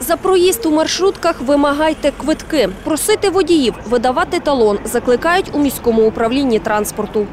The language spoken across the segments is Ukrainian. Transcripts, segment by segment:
За проїзд у маршрутках вимагайте квитки. Просити водіїв видавати талон закликають у міському управлінні транспорту.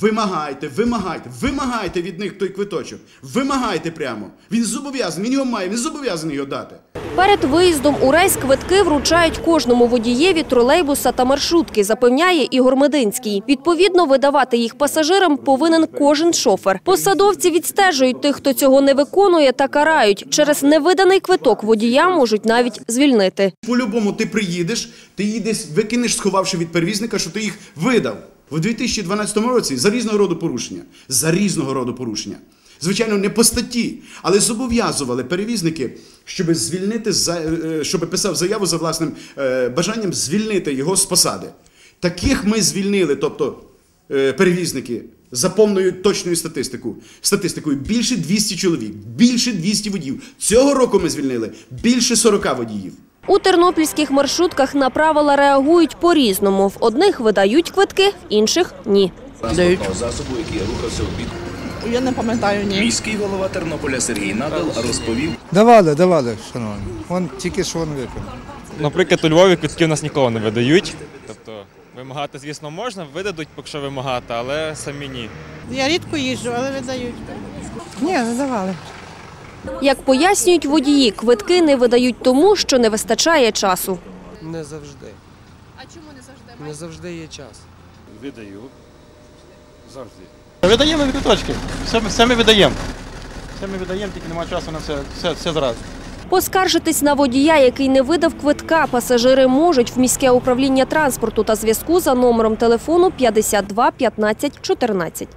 Вимагайте, вимагайте, вимагайте від них той квиточок. Вимагайте прямо. Він зобов'язаний, він його має, він зобов'язаний його дати. Перед виїздом у рейс квитки вручають кожному водієві тролейбуса та маршрутки, запевняє Ігор Мединський. Відповідно, видавати їх пасажирам повинен кожен шофер. Посадовці відстежують тих, хто цього не виконує, та карають. Через невиданий квиток водія можуть навіть звільнити. По-любому ти приїдеш, ти її десь викинеш, сховавши від перевізника, що ти їх видав. В 2012 році за різного роду порушення. За різного роду порушення. Звичайно, не по статті, але зобов'язували перевізники, щоб звільнити за- е, щоб писав заяву за власним е, бажанням звільнити його з посади. Таких ми звільнили, тобто е, перевізники, за повною точною статистикою. Статистикою більше 200 чоловік, більше 200 водіїв. Цього року ми звільнили більше 40 водіїв. У тернопільських маршрутках на правила реагують по-різному. В одних видають квитки, в інших – ні. транспортного засобу, який рухався у бік. Я не пам'ятаю ні. Міський голова Тернополя Сергій Надал розповів, Давали, давали, шановні. Вон тільки що він випив. Наприклад, у Львові квитки в нас ніколи не видають. Тобто вимагати, звісно, можна, видадуть, якщо вимагати, але самі ні. Я рідко їжджу, але видають. Ні, не давали. Як пояснюють водії, квитки не видають тому, що не вистачає часу. Не завжди. А чому не завжди? Не завжди є час. Видаю. Завжди. Видаємо квиточки. Все, все ми видаємо. Все ми видаємо, тільки немає часу на це. Все, все зразу. Поскаржитись на водія, який не видав квитка, пасажири можуть в міське управління транспорту та зв'язку за номером телефону 52 15 14.